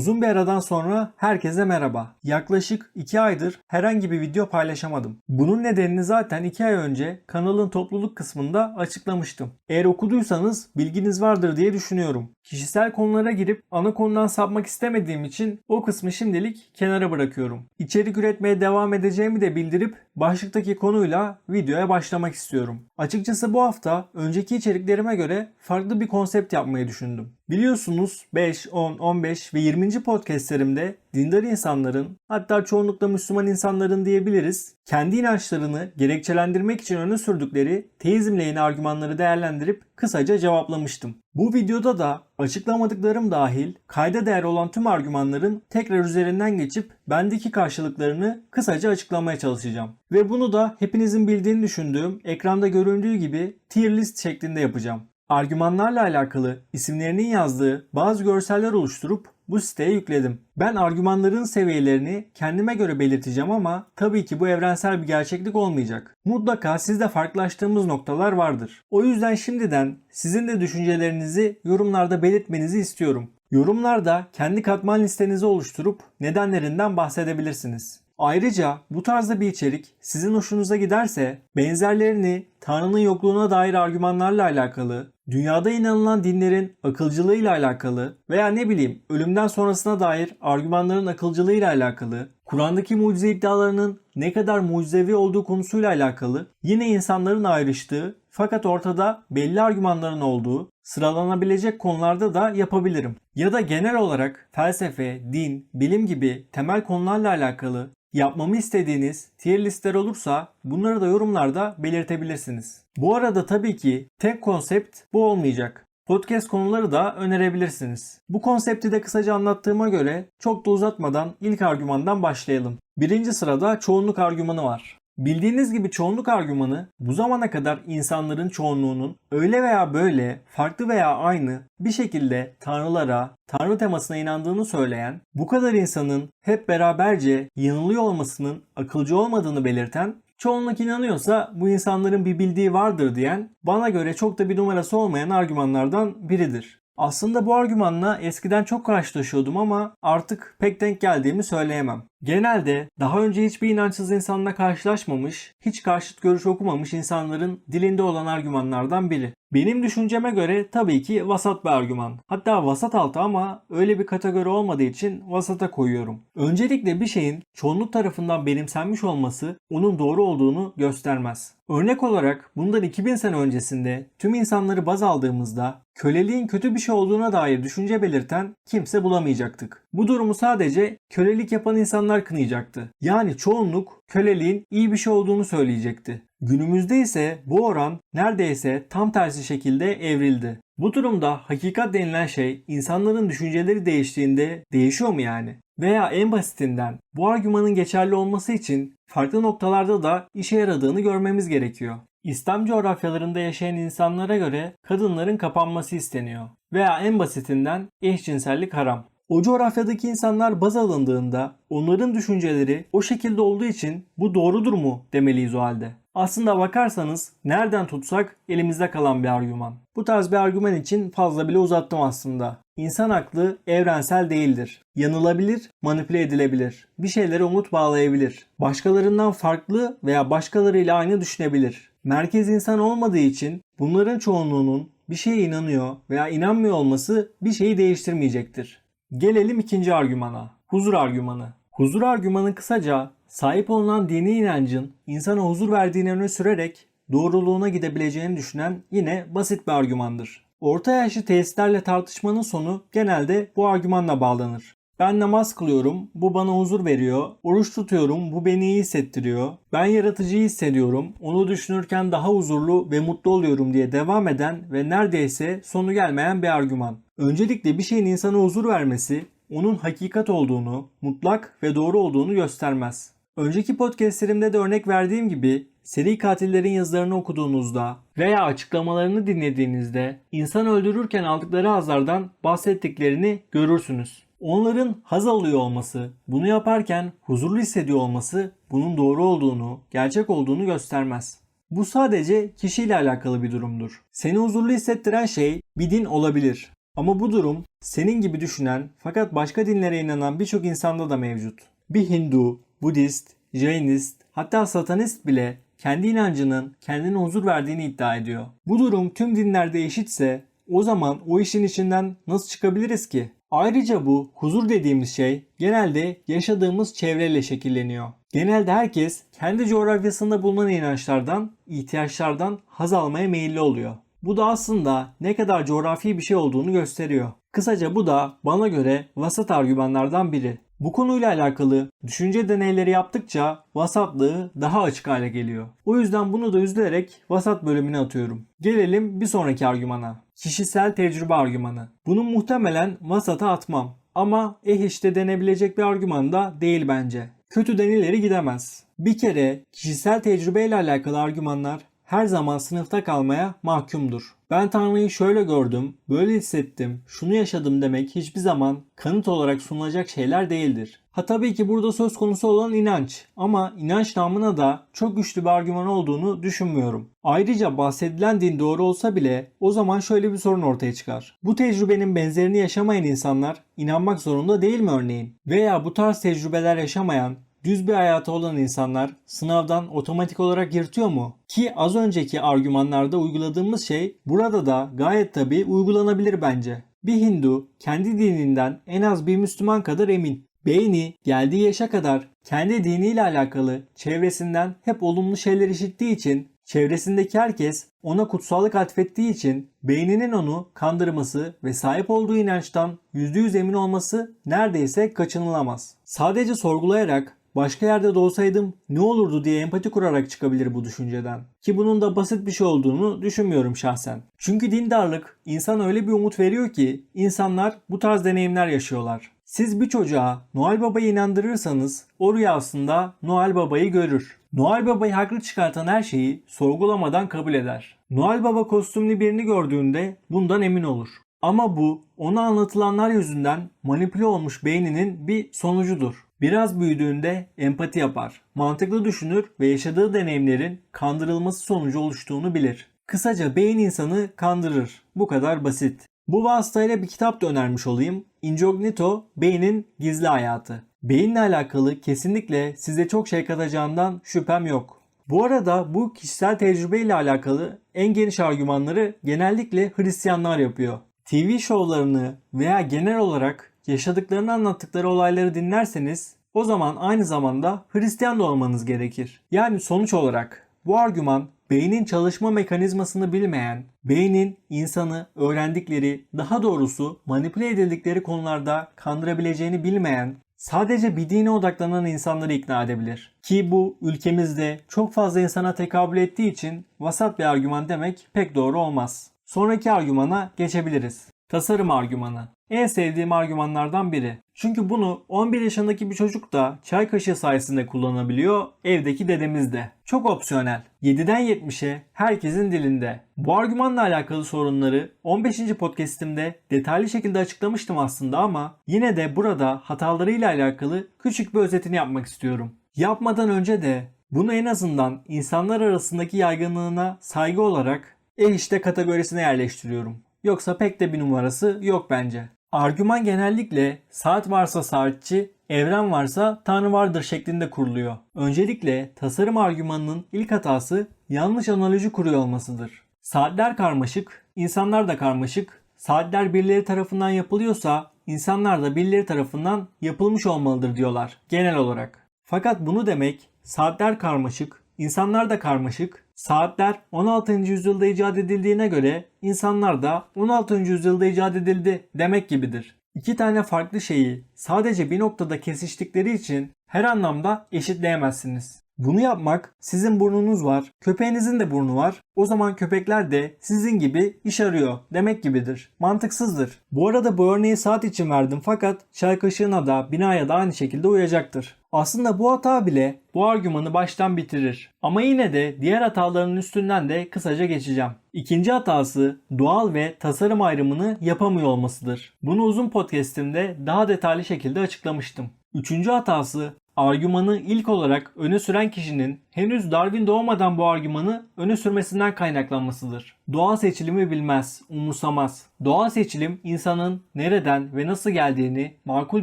Uzun bir aradan sonra herkese merhaba. Yaklaşık 2 aydır herhangi bir video paylaşamadım. Bunun nedenini zaten 2 ay önce kanalın topluluk kısmında açıklamıştım. Eğer okuduysanız bilginiz vardır diye düşünüyorum. Kişisel konulara girip ana konudan sapmak istemediğim için o kısmı şimdilik kenara bırakıyorum. İçerik üretmeye devam edeceğimi de bildirip başlıktaki konuyla videoya başlamak istiyorum. Açıkçası bu hafta önceki içeriklerime göre farklı bir konsept yapmayı düşündüm. Biliyorsunuz 5, 10, 15 ve 20. podcastlerimde dindar insanların hatta çoğunlukla Müslüman insanların diyebiliriz kendi inançlarını gerekçelendirmek için öne sürdükleri teizm lehine argümanları değerlendirip kısaca cevaplamıştım. Bu videoda da açıklamadıklarım dahil kayda değer olan tüm argümanların tekrar üzerinden geçip bendeki karşılıklarını kısaca açıklamaya çalışacağım. Ve bunu da hepinizin bildiğini düşündüğüm ekranda göründüğü gibi tier list şeklinde yapacağım. Argümanlarla alakalı isimlerinin yazdığı bazı görseller oluşturup bu siteye yükledim. Ben argümanların seviyelerini kendime göre belirteceğim ama tabii ki bu evrensel bir gerçeklik olmayacak. Mutlaka sizde farklılaştığımız noktalar vardır. O yüzden şimdiden sizin de düşüncelerinizi yorumlarda belirtmenizi istiyorum. Yorumlarda kendi katman listenizi oluşturup nedenlerinden bahsedebilirsiniz. Ayrıca bu tarzda bir içerik sizin hoşunuza giderse benzerlerini Tanrı'nın yokluğuna dair argümanlarla alakalı, dünyada inanılan dinlerin akılcılığıyla alakalı veya ne bileyim ölümden sonrasına dair argümanların akılcılığıyla alakalı, Kur'an'daki mucize iddialarının ne kadar mucizevi olduğu konusuyla alakalı yine insanların ayrıştığı fakat ortada belli argümanların olduğu sıralanabilecek konularda da yapabilirim. Ya da genel olarak felsefe, din, bilim gibi temel konularla alakalı yapmamı istediğiniz tier listeler olursa bunları da yorumlarda belirtebilirsiniz. Bu arada tabii ki tek konsept bu olmayacak. Podcast konuları da önerebilirsiniz. Bu konsepti de kısaca anlattığıma göre çok da uzatmadan ilk argümandan başlayalım. Birinci sırada çoğunluk argümanı var. Bildiğiniz gibi çoğunluk argümanı bu zamana kadar insanların çoğunluğunun öyle veya böyle farklı veya aynı bir şekilde tanrılara, tanrı temasına inandığını söyleyen, bu kadar insanın hep beraberce yanılıyor olmasının akılcı olmadığını belirten Çoğunluk inanıyorsa bu insanların bir bildiği vardır diyen bana göre çok da bir numarası olmayan argümanlardan biridir. Aslında bu argümanla eskiden çok karşılaşıyordum ama artık pek denk geldiğimi söyleyemem. Genelde daha önce hiçbir inançsız insanla karşılaşmamış, hiç karşıt görüş okumamış insanların dilinde olan argümanlardan biri. Benim düşünceme göre tabii ki vasat bir argüman. Hatta vasat altı ama öyle bir kategori olmadığı için vasata koyuyorum. Öncelikle bir şeyin çoğunluk tarafından benimsenmiş olması onun doğru olduğunu göstermez. Örnek olarak bundan 2000 sene öncesinde tüm insanları baz aldığımızda köleliğin kötü bir şey olduğuna dair düşünce belirten kimse bulamayacaktık. Bu durumu sadece kölelik yapan insanlar kınayacaktı. Yani çoğunluk köleliğin iyi bir şey olduğunu söyleyecekti. Günümüzde ise bu oran neredeyse tam tersi şekilde evrildi. Bu durumda hakikat denilen şey insanların düşünceleri değiştiğinde değişiyor mu yani? Veya en basitinden bu argümanın geçerli olması için farklı noktalarda da işe yaradığını görmemiz gerekiyor. İslam coğrafyalarında yaşayan insanlara göre kadınların kapanması isteniyor. Veya en basitinden eşcinsellik haram. O coğrafyadaki insanlar baz alındığında onların düşünceleri o şekilde olduğu için bu doğrudur mu demeliyiz o halde. Aslında bakarsanız nereden tutsak elimizde kalan bir argüman. Bu tarz bir argüman için fazla bile uzattım aslında. İnsan aklı evrensel değildir. Yanılabilir, manipüle edilebilir. Bir şeylere umut bağlayabilir. Başkalarından farklı veya başkalarıyla aynı düşünebilir. Merkez insan olmadığı için bunların çoğunluğunun bir şeye inanıyor veya inanmıyor olması bir şeyi değiştirmeyecektir. Gelelim ikinci argümana. Huzur argümanı. Huzur argümanı kısaca sahip olunan dini inancın insana huzur verdiğini öne sürerek doğruluğuna gidebileceğini düşünen yine basit bir argümandır. Orta yaşlı teistlerle tartışmanın sonu genelde bu argümanla bağlanır. Ben namaz kılıyorum, bu bana huzur veriyor. Oruç tutuyorum, bu beni iyi hissettiriyor. Ben yaratıcıyı hissediyorum, onu düşünürken daha huzurlu ve mutlu oluyorum diye devam eden ve neredeyse sonu gelmeyen bir argüman. Öncelikle bir şeyin insana huzur vermesi, onun hakikat olduğunu, mutlak ve doğru olduğunu göstermez. Önceki podcastlerimde de örnek verdiğim gibi seri katillerin yazılarını okuduğunuzda veya açıklamalarını dinlediğinizde insan öldürürken aldıkları hazlardan bahsettiklerini görürsünüz. Onların haz alıyor olması, bunu yaparken huzurlu hissediyor olması bunun doğru olduğunu, gerçek olduğunu göstermez. Bu sadece kişiyle alakalı bir durumdur. Seni huzurlu hissettiren şey bir din olabilir. Ama bu durum senin gibi düşünen fakat başka dinlere inanan birçok insanda da mevcut. Bir Hindu, Budist, Jainist hatta Satanist bile kendi inancının kendine huzur verdiğini iddia ediyor. Bu durum tüm dinlerde eşitse o zaman o işin içinden nasıl çıkabiliriz ki? Ayrıca bu huzur dediğimiz şey genelde yaşadığımız çevreyle şekilleniyor. Genelde herkes kendi coğrafyasında bulunan inançlardan, ihtiyaçlardan haz almaya meyilli oluyor. Bu da aslında ne kadar coğrafi bir şey olduğunu gösteriyor. Kısaca bu da bana göre vasat argümanlardan biri. Bu konuyla alakalı düşünce deneyleri yaptıkça vasatlığı daha açık hale geliyor. O yüzden bunu da üzülerek vasat bölümüne atıyorum. Gelelim bir sonraki argümana. Kişisel tecrübe argümanı. Bunu muhtemelen vasata atmam. Ama eh işte denebilecek bir argüman da değil bence. Kötüden ileri gidemez. Bir kere kişisel tecrübeyle alakalı argümanlar her zaman sınıfta kalmaya mahkumdur. Ben Tanrı'yı şöyle gördüm, böyle hissettim, şunu yaşadım demek hiçbir zaman kanıt olarak sunulacak şeyler değildir. Ha tabii ki burada söz konusu olan inanç ama inanç namına da çok güçlü bir argüman olduğunu düşünmüyorum. Ayrıca bahsedilen din doğru olsa bile o zaman şöyle bir sorun ortaya çıkar. Bu tecrübenin benzerini yaşamayan insanlar inanmak zorunda değil mi örneğin? Veya bu tarz tecrübeler yaşamayan düz bir hayatı olan insanlar sınavdan otomatik olarak yırtıyor mu? Ki az önceki argümanlarda uyguladığımız şey burada da gayet tabi uygulanabilir bence. Bir Hindu kendi dininden en az bir Müslüman kadar emin. Beyni geldiği yaşa kadar kendi diniyle alakalı çevresinden hep olumlu şeyler işittiği için çevresindeki herkes ona kutsallık atfettiği için beyninin onu kandırması ve sahip olduğu inançtan %100 emin olması neredeyse kaçınılamaz. Sadece sorgulayarak başka yerde doğsaydım ne olurdu diye empati kurarak çıkabilir bu düşünceden. Ki bunun da basit bir şey olduğunu düşünmüyorum şahsen. Çünkü dindarlık insan öyle bir umut veriyor ki insanlar bu tarz deneyimler yaşıyorlar. Siz bir çocuğa Noel Baba'yı inandırırsanız o rüyasında Noel Baba'yı görür. Noel Baba'yı haklı çıkartan her şeyi sorgulamadan kabul eder. Noel Baba kostümlü birini gördüğünde bundan emin olur. Ama bu ona anlatılanlar yüzünden manipüle olmuş beyninin bir sonucudur. Biraz büyüdüğünde empati yapar, mantıklı düşünür ve yaşadığı deneyimlerin kandırılması sonucu oluştuğunu bilir. Kısaca beyin insanı kandırır. Bu kadar basit. Bu vasıtayla bir kitap da önermiş olayım. Incognito, Beynin Gizli Hayatı. Beyinle alakalı kesinlikle size çok şey katacağından şüphem yok. Bu arada bu kişisel tecrübeyle alakalı en geniş argümanları genellikle Hristiyanlar yapıyor. TV şovlarını veya genel olarak yaşadıklarını anlattıkları olayları dinlerseniz o zaman aynı zamanda Hristiyan da olmanız gerekir. Yani sonuç olarak bu argüman beynin çalışma mekanizmasını bilmeyen, beynin insanı öğrendikleri, daha doğrusu manipüle edildikleri konularda kandırabileceğini bilmeyen, sadece bir dine odaklanan insanları ikna edebilir. Ki bu ülkemizde çok fazla insana tekabül ettiği için vasat bir argüman demek pek doğru olmaz. Sonraki argümana geçebiliriz. Tasarım argümanı. En sevdiğim argümanlardan biri. Çünkü bunu 11 yaşındaki bir çocuk da çay kaşığı sayesinde kullanabiliyor, evdeki dedemiz de. Çok opsiyonel. 7'den 70'e herkesin dilinde. Bu argümanla alakalı sorunları 15. podcast'imde detaylı şekilde açıklamıştım aslında ama yine de burada hatalarıyla alakalı küçük bir özetini yapmak istiyorum. Yapmadan önce de bunu en azından insanlar arasındaki yaygınlığına saygı olarak e işte kategorisine yerleştiriyorum. Yoksa pek de bir numarası yok bence. Argüman genellikle saat varsa saatçi, evren varsa tanrı vardır şeklinde kuruluyor. Öncelikle tasarım argümanının ilk hatası yanlış analoji kuruyor olmasıdır. Saatler karmaşık, insanlar da karmaşık. Saatler birileri tarafından yapılıyorsa insanlar da birileri tarafından yapılmış olmalıdır diyorlar genel olarak. Fakat bunu demek saatler karmaşık, insanlar da karmaşık, Saatler 16. yüzyılda icat edildiğine göre insanlar da 16. yüzyılda icat edildi demek gibidir. İki tane farklı şeyi sadece bir noktada kesiştikleri için her anlamda eşitleyemezsiniz. Bunu yapmak sizin burnunuz var, köpeğinizin de burnu var. O zaman köpekler de sizin gibi iş arıyor demek gibidir. Mantıksızdır. Bu arada bu örneği saat için verdim fakat çay kaşığına da binaya da aynı şekilde uyacaktır. Aslında bu hata bile bu argümanı baştan bitirir. Ama yine de diğer hataların üstünden de kısaca geçeceğim. İkinci hatası doğal ve tasarım ayrımını yapamıyor olmasıdır. Bunu uzun podcast'imde daha detaylı şekilde açıklamıştım. Üçüncü hatası argümanı ilk olarak öne süren kişinin henüz Darwin doğmadan bu argümanı öne sürmesinden kaynaklanmasıdır. Doğal seçilimi bilmez, umursamaz. Doğal seçilim insanın nereden ve nasıl geldiğini makul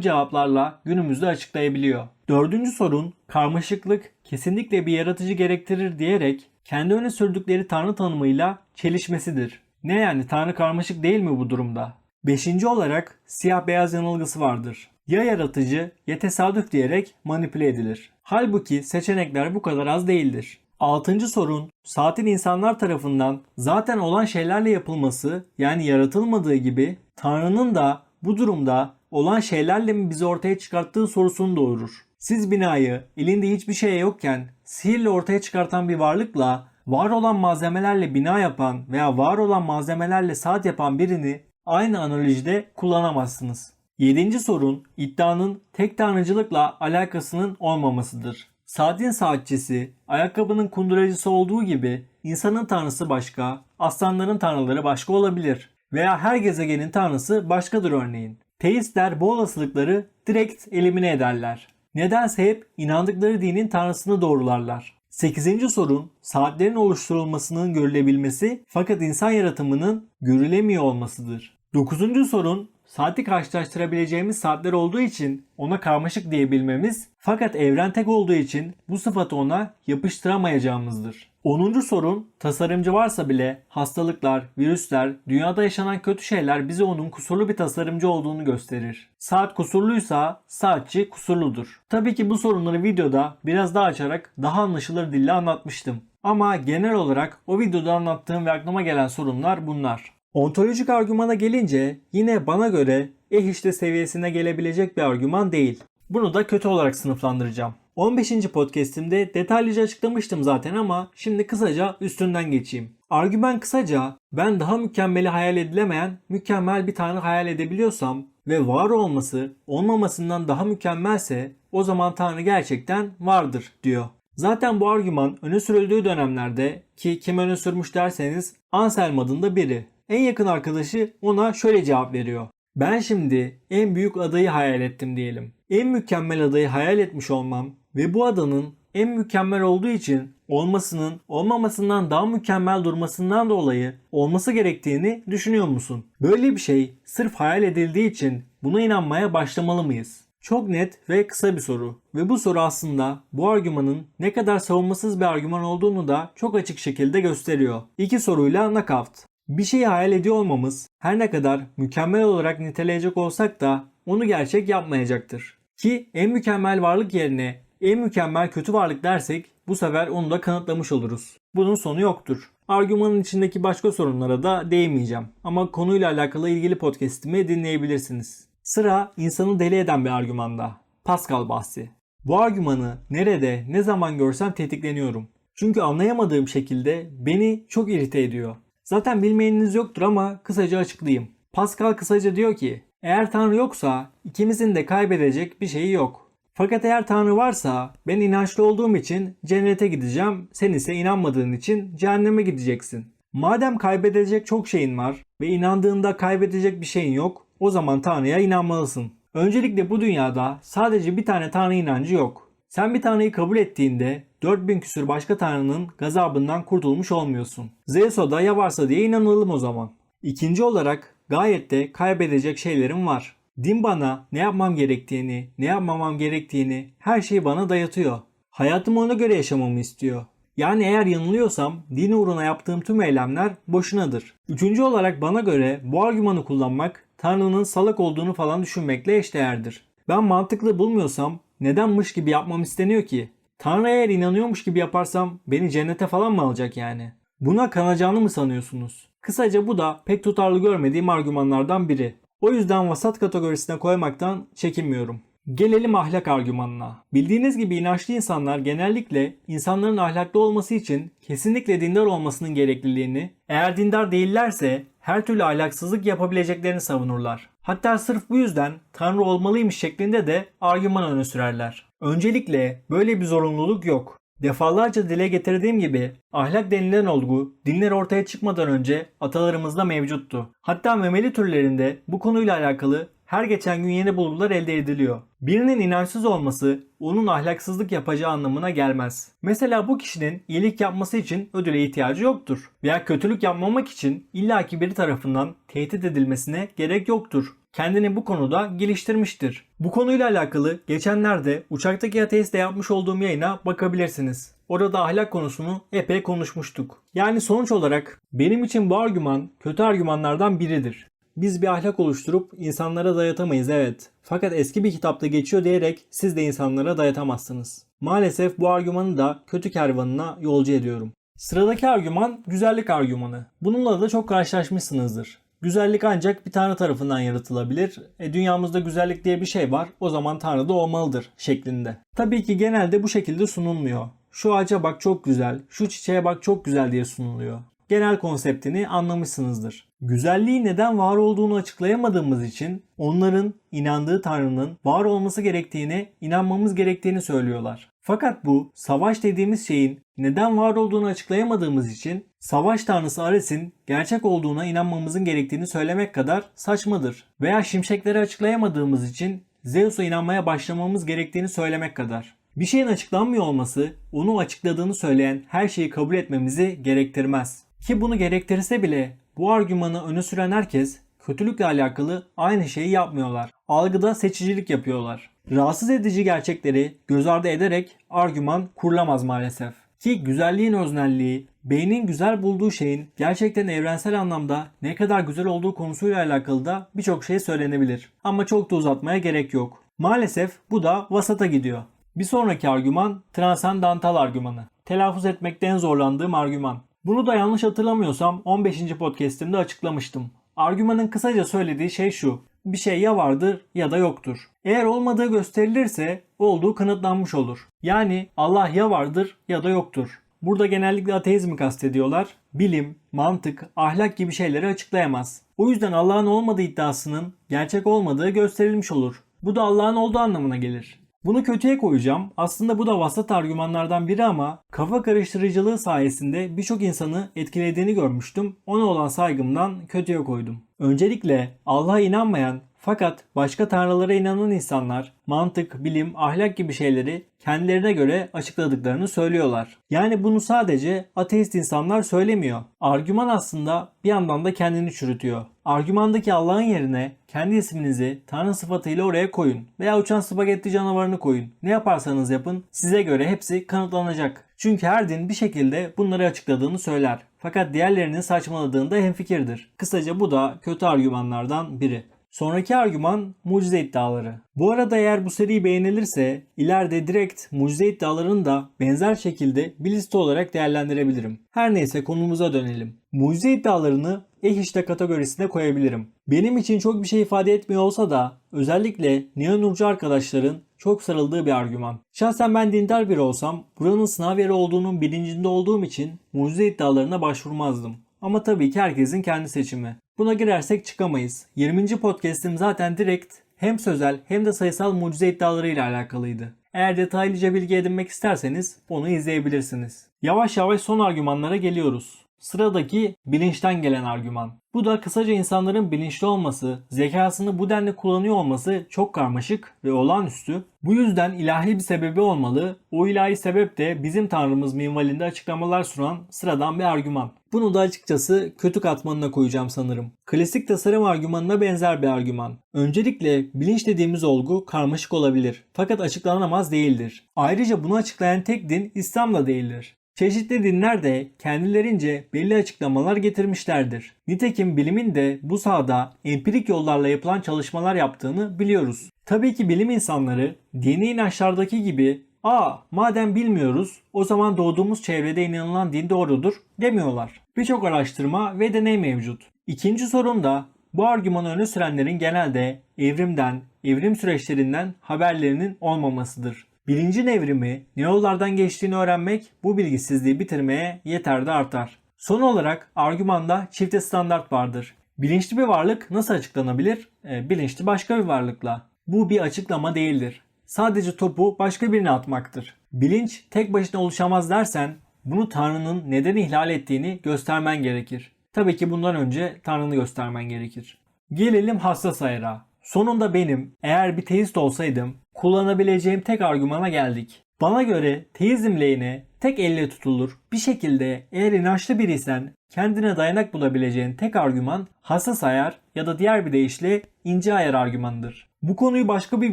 cevaplarla günümüzde açıklayabiliyor. Dördüncü sorun karmaşıklık kesinlikle bir yaratıcı gerektirir diyerek kendi öne sürdükleri tanrı tanımıyla çelişmesidir. Ne yani tanrı karmaşık değil mi bu durumda? Beşinci olarak siyah beyaz yanılgısı vardır. Ya yaratıcı ya tesadüf diyerek manipüle edilir. Halbuki seçenekler bu kadar az değildir. Altıncı sorun saatin insanlar tarafından zaten olan şeylerle yapılması yani yaratılmadığı gibi Tanrı'nın da bu durumda olan şeylerle mi bizi ortaya çıkarttığı sorusunu doğurur. Siz binayı elinde hiçbir şey yokken sihirle ortaya çıkartan bir varlıkla var olan malzemelerle bina yapan veya var olan malzemelerle saat yapan birini aynı analojide kullanamazsınız. Yedinci sorun iddianın tek tanrıcılıkla alakasının olmamasıdır. Saatin saatçisi, ayakkabının kunduracısı olduğu gibi insanın tanrısı başka, aslanların tanrıları başka olabilir. Veya her gezegenin tanrısı başkadır örneğin. Teistler bu olasılıkları direkt elimine ederler. Nedense hep inandıkları dinin tanrısını doğrularlar. 8. sorun saatlerin oluşturulmasının görülebilmesi fakat insan yaratımının görülemiyor olmasıdır. 9. sorun saati karşılaştırabileceğimiz saatler olduğu için ona karmaşık diyebilmemiz fakat evren tek olduğu için bu sıfatı ona yapıştıramayacağımızdır. 10. sorun tasarımcı varsa bile hastalıklar, virüsler, dünyada yaşanan kötü şeyler bize onun kusurlu bir tasarımcı olduğunu gösterir. Saat kusurluysa saatçi kusurludur. Tabii ki bu sorunları videoda biraz daha açarak daha anlaşılır dille anlatmıştım. Ama genel olarak o videoda anlattığım ve aklıma gelen sorunlar bunlar. Ontolojik argümana gelince yine bana göre eh işte seviyesine gelebilecek bir argüman değil. Bunu da kötü olarak sınıflandıracağım. 15. podcast'imde detaylıca açıklamıştım zaten ama şimdi kısaca üstünden geçeyim. Argüman kısaca ben daha mükemmeli hayal edilemeyen mükemmel bir tanrı hayal edebiliyorsam ve var olması olmamasından daha mükemmelse o zaman tanrı gerçekten vardır diyor. Zaten bu argüman öne sürüldüğü dönemlerde ki kim öne sürmüş derseniz Anselm adında biri. En yakın arkadaşı ona şöyle cevap veriyor. Ben şimdi en büyük adayı hayal ettim diyelim. En mükemmel adayı hayal etmiş olmam ve bu adanın en mükemmel olduğu için olmasının olmamasından daha mükemmel durmasından dolayı olması gerektiğini düşünüyor musun? Böyle bir şey sırf hayal edildiği için buna inanmaya başlamalı mıyız? Çok net ve kısa bir soru. Ve bu soru aslında bu argümanın ne kadar savunmasız bir argüman olduğunu da çok açık şekilde gösteriyor. İki soruyla knockout. Bir şeyi hayal ediyor olmamız her ne kadar mükemmel olarak niteleyecek olsak da onu gerçek yapmayacaktır. Ki en mükemmel varlık yerine en mükemmel kötü varlık dersek bu sefer onu da kanıtlamış oluruz. Bunun sonu yoktur. Argümanın içindeki başka sorunlara da değinmeyeceğim. Ama konuyla alakalı ilgili podcast'imi dinleyebilirsiniz. Sıra insanı deli eden bir argümanda. Pascal bahsi. Bu argümanı nerede, ne zaman görsem tetikleniyorum. Çünkü anlayamadığım şekilde beni çok irite ediyor. Zaten bilmeyeniniz yoktur ama kısaca açıklayayım. Pascal kısaca diyor ki eğer Tanrı yoksa ikimizin de kaybedecek bir şeyi yok. Fakat eğer Tanrı varsa ben inançlı olduğum için cennete gideceğim, sen ise inanmadığın için cehenneme gideceksin. Madem kaybedecek çok şeyin var ve inandığında kaybedecek bir şeyin yok, o zaman Tanrı'ya inanmalısın. Öncelikle bu dünyada sadece bir tane Tanrı inancı yok. Sen bir Tanrı'yı kabul ettiğinde 4000 küsür başka Tanrı'nın gazabından kurtulmuş olmuyorsun. Zeus'a da ya varsa diye inanalım o zaman. İkinci olarak gayet de kaybedecek şeylerim var. Din bana ne yapmam gerektiğini, ne yapmamam gerektiğini her şeyi bana dayatıyor. Hayatımı ona göre yaşamamı istiyor. Yani eğer yanılıyorsam din uğruna yaptığım tüm eylemler boşunadır. Üçüncü olarak bana göre bu argümanı kullanmak Tanrı'nın salak olduğunu falan düşünmekle eşdeğerdir. Ben mantıklı bulmuyorsam nedenmiş gibi yapmam isteniyor ki? Tanrı eğer inanıyormuş gibi yaparsam beni cennete falan mı alacak yani? Buna kanacağını mı sanıyorsunuz? Kısaca bu da pek tutarlı görmediğim argümanlardan biri. O yüzden vasat kategorisine koymaktan çekinmiyorum. Gelelim ahlak argümanına. Bildiğiniz gibi inançlı insanlar genellikle insanların ahlaklı olması için kesinlikle dindar olmasının gerekliliğini, eğer dindar değillerse her türlü ahlaksızlık yapabileceklerini savunurlar. Hatta sırf bu yüzden Tanrı olmalıymış şeklinde de argüman öne sürerler. Öncelikle böyle bir zorunluluk yok. Defalarca dile getirdiğim gibi ahlak denilen olgu dinler ortaya çıkmadan önce atalarımızda mevcuttu. Hatta memeli türlerinde bu konuyla alakalı Her geçen gün yeni bulgular elde ediliyor. Birinin inançsız olması onun ahlaksızlık yapacağı anlamına gelmez. Mesela bu kişinin iyilik yapması için ödüle ihtiyacı yoktur. Veya kötülük yapmamak için illaki biri tarafından tehdit edilmesine gerek yoktur kendini bu konuda geliştirmiştir. Bu konuyla alakalı geçenlerde uçaktaki ateistle yapmış olduğum yayına bakabilirsiniz. Orada ahlak konusunu epey konuşmuştuk. Yani sonuç olarak benim için bu argüman kötü argümanlardan biridir. Biz bir ahlak oluşturup insanlara dayatamayız evet. Fakat eski bir kitapta geçiyor diyerek siz de insanlara dayatamazsınız. Maalesef bu argümanı da kötü kervanına yolcu ediyorum. Sıradaki argüman güzellik argümanı. Bununla da çok karşılaşmışsınızdır. Güzellik ancak bir tanrı tarafından yaratılabilir. E, dünyamızda güzellik diye bir şey var. O zaman tanrı da olmalıdır şeklinde. Tabii ki genelde bu şekilde sunulmuyor. Şu ağaca bak çok güzel, şu çiçeğe bak çok güzel diye sunuluyor. Genel konseptini anlamışsınızdır. Güzelliği neden var olduğunu açıklayamadığımız için onların inandığı tanrının var olması gerektiğini, inanmamız gerektiğini söylüyorlar. Fakat bu savaş dediğimiz şeyin neden var olduğunu açıklayamadığımız için savaş tanrısı Ares'in gerçek olduğuna inanmamızın gerektiğini söylemek kadar saçmadır. Veya şimşekleri açıklayamadığımız için Zeus'a inanmaya başlamamız gerektiğini söylemek kadar. Bir şeyin açıklanmıyor olması onu açıkladığını söyleyen her şeyi kabul etmemizi gerektirmez. Ki bunu gerektirse bile bu argümanı öne süren herkes kötülükle alakalı aynı şeyi yapmıyorlar. Algıda seçicilik yapıyorlar. Rahatsız edici gerçekleri göz ardı ederek argüman kurulamaz maalesef. Ki güzelliğin öznelliği, beynin güzel bulduğu şeyin gerçekten evrensel anlamda ne kadar güzel olduğu konusuyla alakalı da birçok şey söylenebilir. Ama çok da uzatmaya gerek yok. Maalesef bu da vasata gidiyor. Bir sonraki argüman transandantal argümanı. Telaffuz etmekte en zorlandığım argüman. Bunu da yanlış hatırlamıyorsam 15. podcast'imde açıklamıştım. Argümanın kısaca söylediği şey şu. Bir şey ya vardır ya da yoktur. Eğer olmadığı gösterilirse olduğu kanıtlanmış olur. Yani Allah ya vardır ya da yoktur. Burada genellikle ateizmi kastediyorlar. Bilim, mantık, ahlak gibi şeyleri açıklayamaz. O yüzden Allah'ın olmadığı iddiasının gerçek olmadığı gösterilmiş olur. Bu da Allah'ın olduğu anlamına gelir. Bunu kötüye koyacağım. Aslında bu da vasat argümanlardan biri ama kafa karıştırıcılığı sayesinde birçok insanı etkilediğini görmüştüm. Ona olan saygımdan kötüye koydum. Öncelikle Allah'a inanmayan fakat başka tanrılara inanan insanlar mantık, bilim, ahlak gibi şeyleri kendilerine göre açıkladıklarını söylüyorlar. Yani bunu sadece ateist insanlar söylemiyor. Argüman aslında bir yandan da kendini çürütüyor. Argümandaki Allah'ın yerine kendi isminizi Tanrı sıfatıyla oraya koyun. Veya uçan spagetti canavarını koyun. Ne yaparsanız yapın size göre hepsi kanıtlanacak. Çünkü her din bir şekilde bunları açıkladığını söyler. Fakat diğerlerinin saçmaladığında hemfikirdir. Kısaca bu da kötü argümanlardan biri. Sonraki argüman mucize iddiaları. Bu arada eğer bu seri beğenilirse ileride direkt mucize iddialarını da benzer şekilde bir liste olarak değerlendirebilirim. Her neyse konumuza dönelim. Mucize iddialarını eh işte kategorisine koyabilirim. Benim için çok bir şey ifade etmiyor olsa da özellikle neonurcu arkadaşların çok sarıldığı bir argüman. Şahsen ben dindar biri olsam buranın sınav yeri olduğunun bilincinde olduğum için mucize iddialarına başvurmazdım. Ama tabii ki herkesin kendi seçimi. Buna girersek çıkamayız. 20. podcast'im zaten direkt hem sözel hem de sayısal mucize iddialarıyla alakalıydı. Eğer detaylıca bilgi edinmek isterseniz onu izleyebilirsiniz. Yavaş yavaş son argümanlara geliyoruz. Sıradaki bilinçten gelen argüman. Bu da kısaca insanların bilinçli olması, zekasını bu denli kullanıyor olması çok karmaşık ve olağanüstü. Bu yüzden ilahi bir sebebi olmalı. O ilahi sebep de bizim tanrımız minvalinde açıklamalar sunan sıradan bir argüman. Bunu da açıkçası kötü katmanına koyacağım sanırım. Klasik tasarım argümanına benzer bir argüman. Öncelikle bilinç dediğimiz olgu karmaşık olabilir. Fakat açıklanamaz değildir. Ayrıca bunu açıklayan tek din İslam da değildir. Çeşitli dinler de kendilerince belli açıklamalar getirmişlerdir. Nitekim bilimin de bu sahada empirik yollarla yapılan çalışmalar yaptığını biliyoruz. Tabii ki bilim insanları dini inançlardaki gibi ''Aa madem bilmiyoruz o zaman doğduğumuz çevrede inanılan din doğrudur.'' demiyorlar. Birçok araştırma ve deney mevcut. İkinci sorun da bu argümanı öne sürenlerin genelde evrimden, evrim süreçlerinden haberlerinin olmamasıdır. Bilincin evrimi ne yollardan geçtiğini öğrenmek bu bilgisizliği bitirmeye yeter de artar. Son olarak argümanda çifte standart vardır. Bilinçli bir varlık nasıl açıklanabilir? E, bilinçli başka bir varlıkla. Bu bir açıklama değildir. Sadece topu başka birine atmaktır. Bilinç tek başına oluşamaz dersen bunu Tanrı'nın neden ihlal ettiğini göstermen gerekir. Tabii ki bundan önce Tanrı'nı göstermen gerekir. Gelelim hassas ayrağa. Sonunda benim eğer bir teist olsaydım kullanabileceğim tek argümana geldik. Bana göre teizm lehine tek elle tutulur. Bir şekilde eğer inançlı biriysen kendine dayanak bulabileceğin tek argüman hassas ayar ya da diğer bir deyişle ince ayar argümanıdır. Bu konuyu başka bir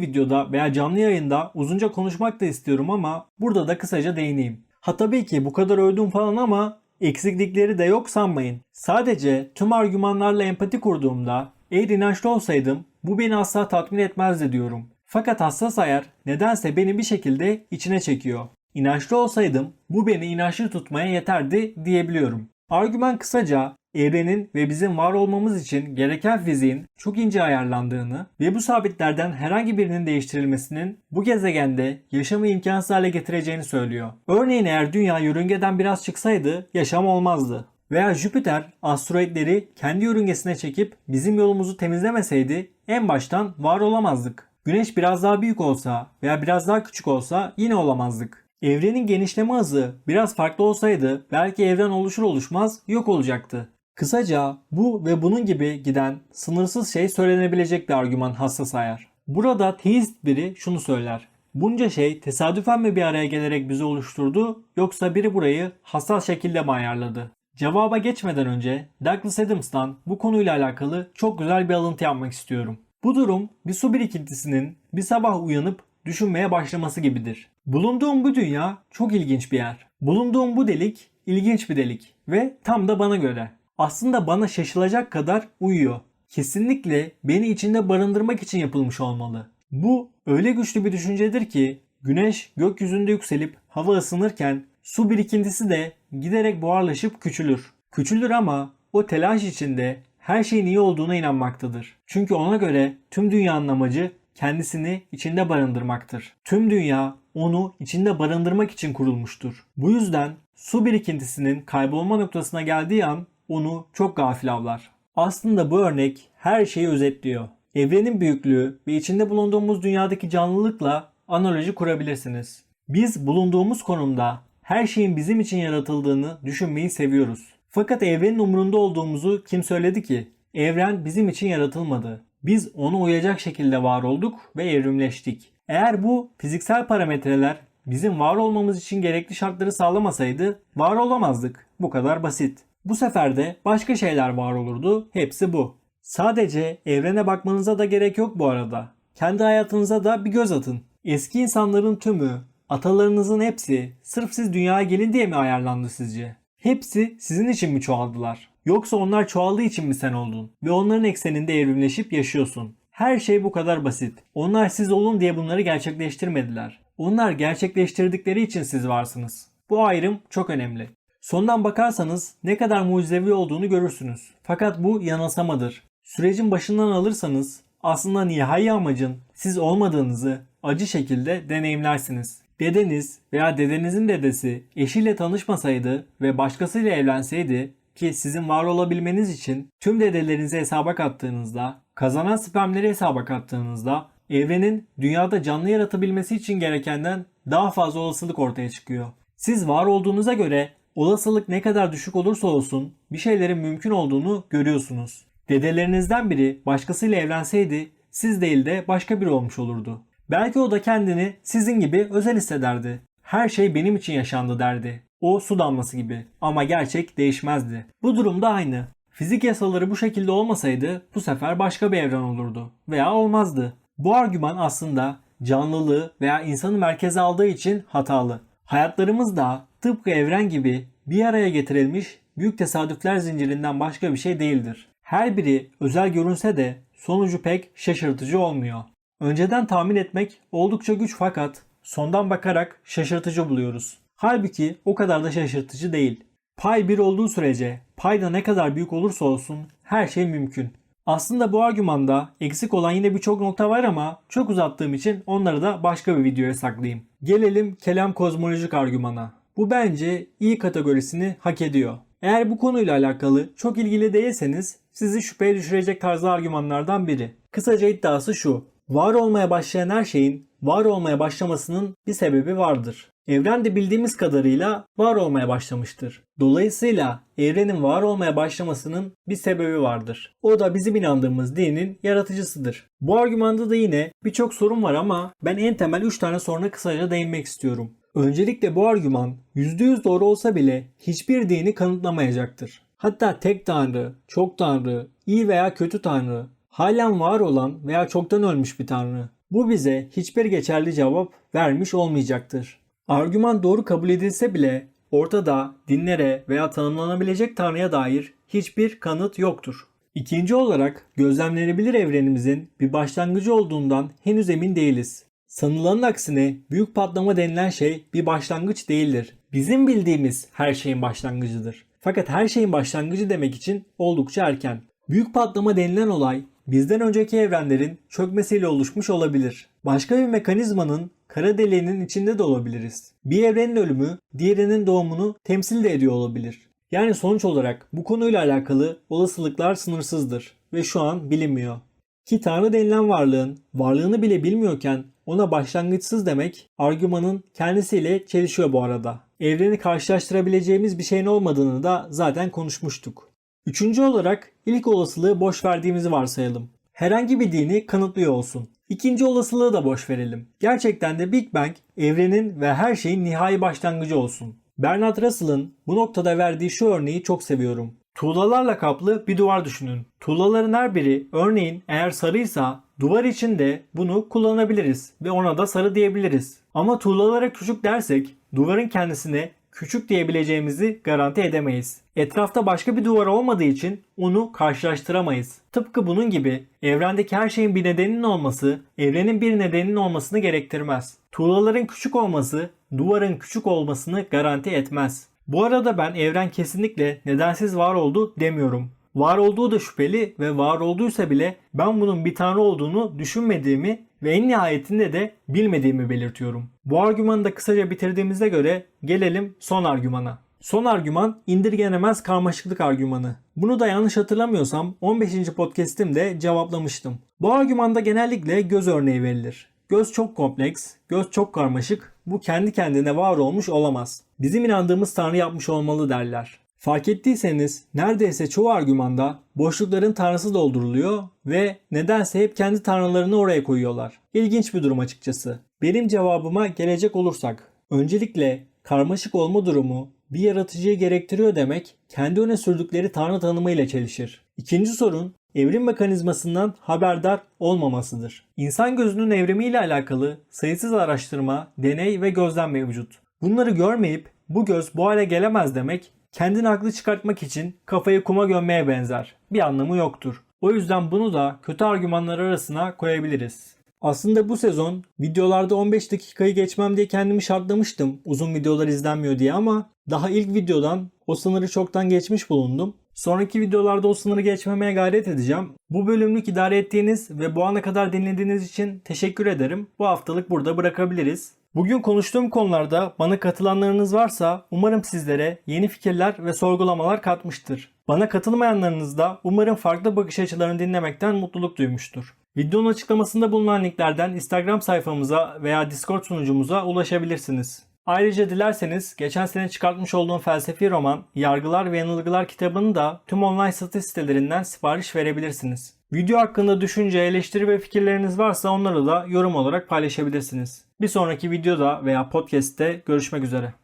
videoda veya canlı yayında uzunca konuşmak da istiyorum ama burada da kısaca değineyim. Ha tabii ki bu kadar övdüm falan ama eksiklikleri de yok sanmayın. Sadece tüm argümanlarla empati kurduğumda eğer inançlı olsaydım bu beni asla tatmin etmezdi diyorum. Fakat hassas ayar nedense beni bir şekilde içine çekiyor. İnançlı olsaydım bu beni inançlı tutmaya yeterdi diyebiliyorum. Argüman kısaca evrenin ve bizim var olmamız için gereken fiziğin çok ince ayarlandığını ve bu sabitlerden herhangi birinin değiştirilmesinin bu gezegende yaşamı imkansız hale getireceğini söylüyor. Örneğin eğer dünya yörüngeden biraz çıksaydı yaşam olmazdı. Veya Jüpiter asteroidleri kendi yörüngesine çekip bizim yolumuzu temizlemeseydi en baştan var olamazdık. Güneş biraz daha büyük olsa veya biraz daha küçük olsa yine olamazdık. Evrenin genişleme hızı biraz farklı olsaydı belki evren oluşur oluşmaz yok olacaktı. Kısaca bu ve bunun gibi giden sınırsız şey söylenebilecek bir argüman hassas ayar. Burada teist biri şunu söyler. Bunca şey tesadüfen mi bir araya gelerek bizi oluşturdu yoksa biri burayı hassas şekilde mi ayarladı? Cevaba geçmeden önce Douglas Adams'tan bu konuyla alakalı çok güzel bir alıntı yapmak istiyorum. Bu durum bir su birikintisinin bir sabah uyanıp düşünmeye başlaması gibidir. Bulunduğum bu dünya çok ilginç bir yer. Bulunduğum bu delik ilginç bir delik ve tam da bana göre. Aslında bana şaşılacak kadar uyuyor. Kesinlikle beni içinde barındırmak için yapılmış olmalı. Bu öyle güçlü bir düşüncedir ki güneş gökyüzünde yükselip hava ısınırken su birikintisi de giderek buharlaşıp küçülür. Küçülür ama o telaş içinde her şeyin iyi olduğuna inanmaktadır. Çünkü ona göre tüm dünyanın amacı kendisini içinde barındırmaktır. Tüm dünya onu içinde barındırmak için kurulmuştur. Bu yüzden su birikintisinin kaybolma noktasına geldiği an onu çok gafil avlar. Aslında bu örnek her şeyi özetliyor. Evrenin büyüklüğü ve içinde bulunduğumuz dünyadaki canlılıkla analoji kurabilirsiniz. Biz bulunduğumuz konumda her şeyin bizim için yaratıldığını düşünmeyi seviyoruz. Fakat evrenin umurunda olduğumuzu kim söyledi ki? Evren bizim için yaratılmadı. Biz ona uyacak şekilde var olduk ve evrimleştik. Eğer bu fiziksel parametreler bizim var olmamız için gerekli şartları sağlamasaydı var olamazdık. Bu kadar basit. Bu sefer de başka şeyler var olurdu. Hepsi bu. Sadece evrene bakmanıza da gerek yok bu arada. Kendi hayatınıza da bir göz atın. Eski insanların tümü, atalarınızın hepsi sırf siz dünyaya gelin diye mi ayarlandı sizce? Hepsi sizin için mi çoğaldılar? Yoksa onlar çoğaldığı için mi sen oldun? Ve onların ekseninde evrimleşip yaşıyorsun. Her şey bu kadar basit. Onlar siz olun diye bunları gerçekleştirmediler. Onlar gerçekleştirdikleri için siz varsınız. Bu ayrım çok önemli. Sondan bakarsanız ne kadar mucizevi olduğunu görürsünüz. Fakat bu yanılsamadır. Sürecin başından alırsanız aslında nihai amacın siz olmadığınızı acı şekilde deneyimlersiniz. Dedeniz veya dedenizin dedesi eşiyle tanışmasaydı ve başkasıyla evlenseydi ki sizin var olabilmeniz için tüm dedelerinizi hesaba kattığınızda, kazanan spermleri hesaba kattığınızda evrenin dünyada canlı yaratabilmesi için gerekenden daha fazla olasılık ortaya çıkıyor. Siz var olduğunuza göre olasılık ne kadar düşük olursa olsun bir şeylerin mümkün olduğunu görüyorsunuz. Dedelerinizden biri başkasıyla evlenseydi siz değil de başka biri olmuş olurdu. Belki o da kendini sizin gibi özel hissederdi. Her şey benim için yaşandı derdi. O su damlası gibi. Ama gerçek değişmezdi. Bu durum da aynı. Fizik yasaları bu şekilde olmasaydı bu sefer başka bir evren olurdu. Veya olmazdı. Bu argüman aslında canlılığı veya insanı merkeze aldığı için hatalı. Hayatlarımız da tıpkı evren gibi bir araya getirilmiş büyük tesadüfler zincirinden başka bir şey değildir. Her biri özel görünse de sonucu pek şaşırtıcı olmuyor. Önceden tahmin etmek oldukça güç fakat sondan bakarak şaşırtıcı buluyoruz. Halbuki o kadar da şaşırtıcı değil. Pay bir olduğu sürece payda ne kadar büyük olursa olsun her şey mümkün. Aslında bu argümanda eksik olan yine birçok nokta var ama çok uzattığım için onları da başka bir videoya saklayayım. Gelelim kelam kozmolojik argümana. Bu bence iyi kategorisini hak ediyor. Eğer bu konuyla alakalı çok ilgili değilseniz sizi şüpheye düşürecek tarzda argümanlardan biri. Kısaca iddiası şu. Var olmaya başlayan her şeyin var olmaya başlamasının bir sebebi vardır. Evren de bildiğimiz kadarıyla var olmaya başlamıştır. Dolayısıyla evrenin var olmaya başlamasının bir sebebi vardır. O da bizim inandığımız dinin yaratıcısıdır. Bu argümanda da yine birçok sorun var ama ben en temel 3 tane soruna kısaca değinmek istiyorum. Öncelikle bu argüman %100 doğru olsa bile hiçbir dini kanıtlamayacaktır. Hatta tek tanrı, çok tanrı, iyi veya kötü tanrı, halen var olan veya çoktan ölmüş bir tanrı. Bu bize hiçbir geçerli cevap vermiş olmayacaktır. Argüman doğru kabul edilse bile ortada dinlere veya tanımlanabilecek tanrıya dair hiçbir kanıt yoktur. İkinci olarak gözlemlenebilir evrenimizin bir başlangıcı olduğundan henüz emin değiliz. Sanılanın aksine büyük patlama denilen şey bir başlangıç değildir. Bizim bildiğimiz her şeyin başlangıcıdır. Fakat her şeyin başlangıcı demek için oldukça erken. Büyük patlama denilen olay bizden önceki evrenlerin çökmesiyle oluşmuş olabilir. Başka bir mekanizmanın kara deliğinin içinde de olabiliriz. Bir evrenin ölümü diğerinin doğumunu temsil de ediyor olabilir. Yani sonuç olarak bu konuyla alakalı olasılıklar sınırsızdır ve şu an bilinmiyor. Ki Tanrı denilen varlığın varlığını bile bilmiyorken ona başlangıçsız demek argümanın kendisiyle çelişiyor bu arada. Evreni karşılaştırabileceğimiz bir şeyin olmadığını da zaten konuşmuştuk. Üçüncü olarak ilk olasılığı boş verdiğimizi varsayalım. Herhangi bir dini kanıtlıyor olsun. İkinci olasılığı da boş verelim. Gerçekten de Big Bang evrenin ve her şeyin nihai başlangıcı olsun. Bernard Russell'ın bu noktada verdiği şu örneği çok seviyorum. Tuğlalarla kaplı bir duvar düşünün. Tuğlaların her biri örneğin eğer sarıysa duvar için de bunu kullanabiliriz ve ona da sarı diyebiliriz. Ama tuğlalara küçük dersek duvarın kendisine küçük diyebileceğimizi garanti edemeyiz. Etrafta başka bir duvar olmadığı için onu karşılaştıramayız. Tıpkı bunun gibi evrendeki her şeyin bir nedeninin olması evrenin bir nedeninin olmasını gerektirmez. Tuğlaların küçük olması duvarın küçük olmasını garanti etmez. Bu arada ben evren kesinlikle nedensiz var oldu demiyorum. Var olduğu da şüpheli ve var olduysa bile ben bunun bir tanrı olduğunu düşünmediğimi ve en nihayetinde de bilmediğimi belirtiyorum. Bu argümanı da kısaca bitirdiğimize göre gelelim son argümana. Son argüman indirgenemez karmaşıklık argümanı. Bunu da yanlış hatırlamıyorsam 15. podcast'imde cevaplamıştım. Bu argümanda genellikle göz örneği verilir. Göz çok kompleks, göz çok karmaşık, bu kendi kendine var olmuş olamaz. Bizim inandığımız Tanrı yapmış olmalı derler. Fark ettiyseniz neredeyse çoğu argümanda boşlukların tanrısı dolduruluyor ve nedense hep kendi tanrılarını oraya koyuyorlar. İlginç bir durum açıkçası. Benim cevabıma gelecek olursak, öncelikle karmaşık olma durumu bir yaratıcıyı gerektiriyor demek kendi öne sürdükleri tanrı tanımıyla çelişir. İkinci sorun evrim mekanizmasından haberdar olmamasıdır. İnsan gözünün evrimiyle alakalı sayısız araştırma, deney ve gözlem mevcut. Bunları görmeyip bu göz bu hale gelemez demek kendini haklı çıkartmak için kafayı kuma gömmeye benzer. Bir anlamı yoktur. O yüzden bunu da kötü argümanlar arasına koyabiliriz. Aslında bu sezon videolarda 15 dakikayı geçmem diye kendimi şartlamıştım uzun videolar izlenmiyor diye ama daha ilk videodan o sınırı çoktan geçmiş bulundum. Sonraki videolarda o sınırı geçmemeye gayret edeceğim. Bu bölümlük idare ettiğiniz ve bu ana kadar dinlediğiniz için teşekkür ederim. Bu haftalık burada bırakabiliriz. Bugün konuştuğum konularda bana katılanlarınız varsa umarım sizlere yeni fikirler ve sorgulamalar katmıştır. Bana katılmayanlarınız da umarım farklı bakış açılarını dinlemekten mutluluk duymuştur. Videonun açıklamasında bulunan linklerden Instagram sayfamıza veya Discord sunucumuza ulaşabilirsiniz. Ayrıca dilerseniz geçen sene çıkartmış olduğum felsefi roman Yargılar ve Yanılgılar kitabını da tüm online satış sitelerinden sipariş verebilirsiniz. Video hakkında düşünce, eleştiri ve fikirleriniz varsa onları da yorum olarak paylaşabilirsiniz. Bir sonraki videoda veya podcast'te görüşmek üzere.